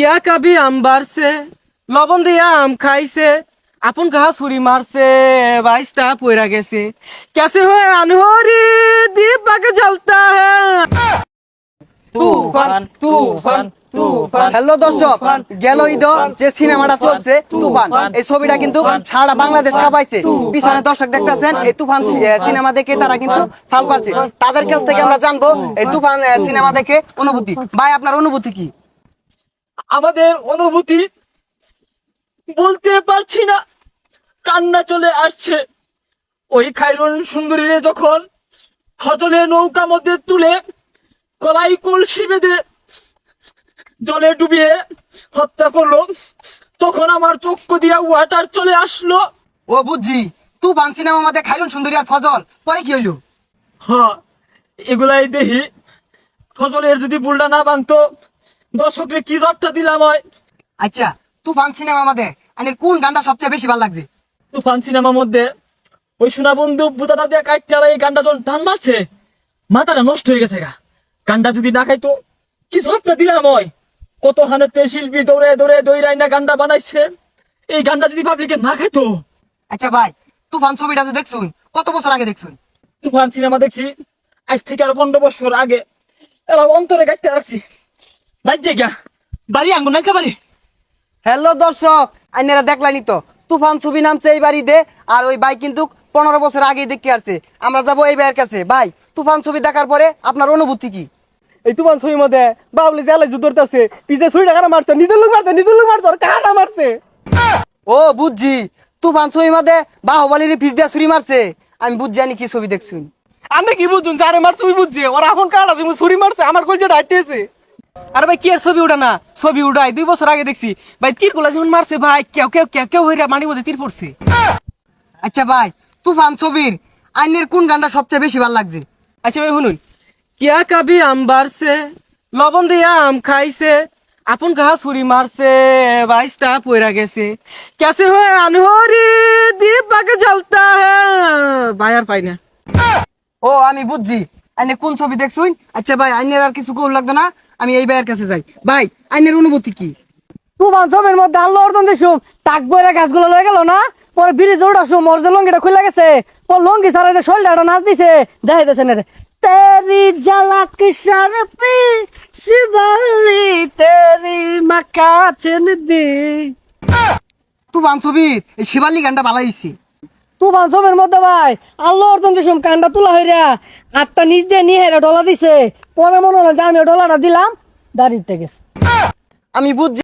কিয়া কাবি আম বাড়ছে লবণ দিয়া আম খাইছে আপন কাহা ছুরি মারছে বাইশটা পয়রা গেছে। কেসে হয়ে আনহরি দীপ পাকে জ্বলতা হ্যাঁ হ্যালো দর্শক গেল ঈদ যে সিনেমাটা চলছে তুফান এই ছবিটা কিন্তু সারা বাংলাদেশ কাঁপাইছে। পিছনে দর্শক দেখতেছেন এই তুফান সিনেমা দেখে তারা কিন্তু ফাল পাচ্ছে তাদের কাছ থেকে আমরা জানব এই তুফান। সিনেমা দেখে অনুভূতি। ভাই আপনার অনুভূতি কি? আমাদের অনুভূতি বলতে পারছি না। কান্না চলে আসছে। ওই খাইরুন সুন্দরীরে যখন হজলে নৌকা মধ্যে তুলে কলাই কলসি বেঁধে জলে ডুবিয়ে হত্যা করল তখন আমার চক্ষু দিয়া ওয়াটার চলে আসলো। ও বুঝি বুঝছি বানছি না আমাদের খাইরুন সুন্দরী আর ফজল পরে কি হইল? হ্যাঁ এগুলাই দেখি। ফজলের যদি বুলটা না বানতো দর্শকরে কি জবটা দিলাম হয়? আচ্ছা তুফান সিনেমা মধ্যে আনের কোন গানটা সবচেয়ে বেশি ভালো লাগছে? তুফান সিনেমার মধ্যে ওই সোনা বন্ধু বুতাটা দিয়ে কাটতে এই গানটা যখন টান মারছে মাথাটা নষ্ট হয়ে গেছে গা। গানটা যদি না খাইতো কি সবটা দিলাম হয়? কত হানেতে শিল্পী দৌড়ে দৌড়ে দৌড়াই না গানটা বানাইছে। এই গানটা যদি পাবলিকে না খাইতো? আচ্ছা ভাই তুফান ছবিটা যে দেখছুন কত বছর আগে দেখছুন? তুফান সিনেমা দেখছি আজ থেকে আর পনেরো বছর আগে। এবার অন্তরে কাটতে রাখছি। বাড়ি হ্যালো দর্শক আইনেরা দেখলানি তো। তুফান ছবি নামছে এই বাড়িতে আর ওই ভাই কিন্তু পনেরো বছর আগেই দেখতে আসছে। আমরা যাব এই ভাইয়ের কাছে। ভাই তুফান ছবি দেখার পরে আপনার অনুভূতি কি? এই তোমার ছবির মধ্যে বাবলি জালে পিছে ছুরি টাকা মারছে? নিজের লোক মারছে নিজের লোক মারছে কাটা মারছে? ও বুঝছি। তুফান ছবি মধ্যে বাহুবালির পিস দিয়ে ছুরি মারছে। আমি বুঝছি জানি কি ছবি দেখছুন। আমি কি বুঝুন যারে মারছে ওই বুঝছে। ওরা এখন তুমি ছুরি মারছে? আমার কলজে ডাইটেছে আর ভাই কি আর ছবি উঠা না ছবি উঠাই দুই বছর আগে দেখছি। ভাই তীরগুলা যখন মারছে ভাই কেউ কেউ কেউ কেউ হইরা মাটির মধ্যে তীর পড়ছে। আচ্ছা ভাই তুফান ছবির আইনের কোন গানটা সবচেয়ে বেশি ভালো লাগছে? আচ্ছা ভাই শুনুন। কিয়া কাবি আম বাড়ছে লবণ দিয়া আম খাইছে আপন কাহা ছুরি মারছে বাইশটা পয়রা গেছে। কেসে হয়ে আনহরি দীপ আগে জ্বলতা হ্যাঁ ভাই আর পাই না। ও আমি বুঝছি। আইনে কোন ছবি দেখছুন আচ্ছা ভাই আইনের আর কিছু কোন লাগতো না? আমি এই ভাইয়ের কাছে যাই। ভাই আইনের অনুভূতি কি? তুফান ছবির মধ্যে আল্লাহ অর্জন দিছু। তাক বইরা গাছগুলো লয়ে গেল না? পরে ব্রিজ উঠাসু মোর যে লঙ্গিটা খুলে গেছে। ও লঙ্গি সারা এটা শৈলটা নাচ দিছে। দেখাই দিছে না তেরি ঝলক শরপি শিবালি তেরি মাকা দি। তুফান ছবির এই শিবালি গানটা ভালো হয়েছে তুফান ছবির মধ্যে ভাই। আল্লাহ অর্জন দিছুম কান্ডা তুলা হইরা আটটা নিচ দিয়ে নিয়ে হেরা ডলা দিছে। পরে মনে হলো যে আমি ডলাটা দিলাম দাঁড়িয়ে গেছে। আমি বুঝছি